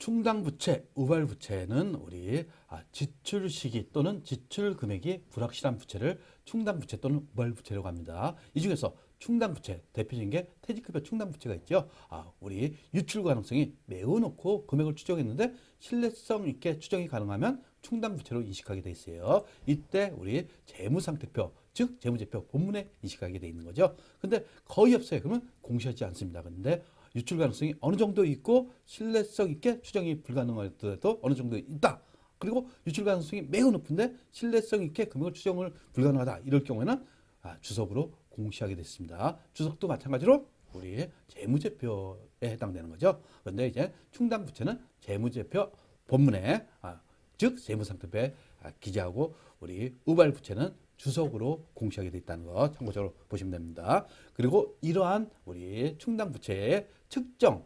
충당 부채, 우발 부채는 우리 아, 지출 시기 또는 지출 금액이 불확실한 부채를 충당 부채 또는 우발 부채라고 합니다. 이 중에서 충당 부채 대표적인 게 퇴직급여 충당 부채가 있죠. 아, 우리 유출 가능성이 매우 높고 금액을 추정했는데 신뢰성 있게 추정이 가능하면 충당 부채로 인식하게 돼 있어요. 이때 우리 재무상태표 즉 재무제표 본문에 인식하게 돼 있는 거죠. 근데 거의 없어요. 그러면 공시하지 않습니다. 근데 유출 가능성이 어느 정도 있고 신뢰성 있게 추정이 불가능하더라도 어느 정도 있다. 그리고 유출 가능성이 매우 높은데 신뢰성 있게 금액을 추정을 불가능하다. 이럴 경우에는 아, 주석으로 공시하게 됐습니다. 주석도 마찬가지로 우리 재무제표에 해당되는 거죠. 그런데 이제 충당 부채는 재무제표 본문에 아, 즉 재무상태표에 아, 기재하고 우리 우발 부채는 주석으로 공시하게 돼 있다는 거 참고적으로 보시면 됩니다. 그리고 이러한 우리 충당 부채의 측정,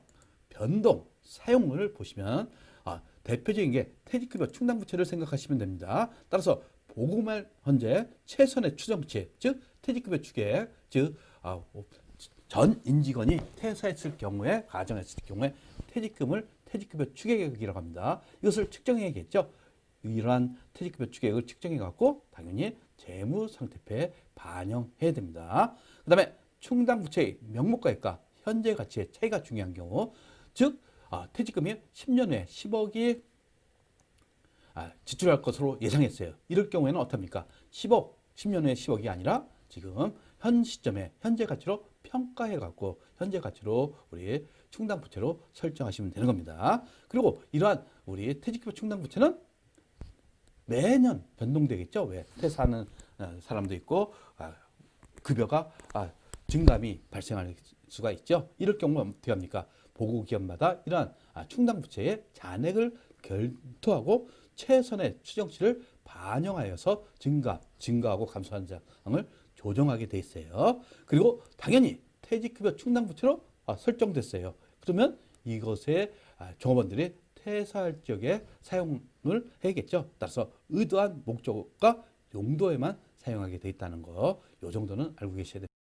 변동, 사용을 보시면 아, 대표적인 게 퇴직급여 충당 부채를 생각하시면 됩니다. 따라서 보고말 현재 최선의 추정치, 즉 퇴직급여 추계, 즉 아, 전 임직원이 퇴사했을 경우에 가정했을 경우에 퇴직금을 퇴직급여 추계액이라고 합니다. 이것을 측정해야겠죠. 이러한 퇴직급여 추계액을 측정해 갖고 당연히 재무 상태표에 반영해야 됩니다. 그다음에 충당 부채의 명목가액과 현재 가치의 차이가 중요한 경우, 즉 아, 퇴직금이 10년 후에 10억이 아, 지출할 것으로 예상했어요. 이럴 경우에는 어떻습니까? 10억, 10년 후에 10억이 아니라 지금 현 시점에 현재 가치로 평가해 갖고 현재 가치로 우리 충당 부채로 설정하시면 되는 겁니다. 그리고 이러한 우리 퇴직급여 충당 부채는 매년 변동되겠죠. 왜 퇴사하는 어, 사람도 있고 아, 급여가 아, 증감이 발생할 수가 있죠. 이럴 경우는 어떻게 합니까? 보고 기업마다 이러한 아, 충당 부채의 잔액을 결토하고 최선의 추정치를 반영하여서 증가, 증가하고 감소하는 장을 조정하게 돼 있어요. 그리고 당연히 퇴직급여 충당 부채로 아, 설정됐어요. 그러면 이것에 아, 종업원들이 퇴사할 적에 사용을 해야겠죠. 따라서 의도한 목적과 용도에만 사용하게 돼 있다는 거, 요 정도는 알고 계셔야 됩니다.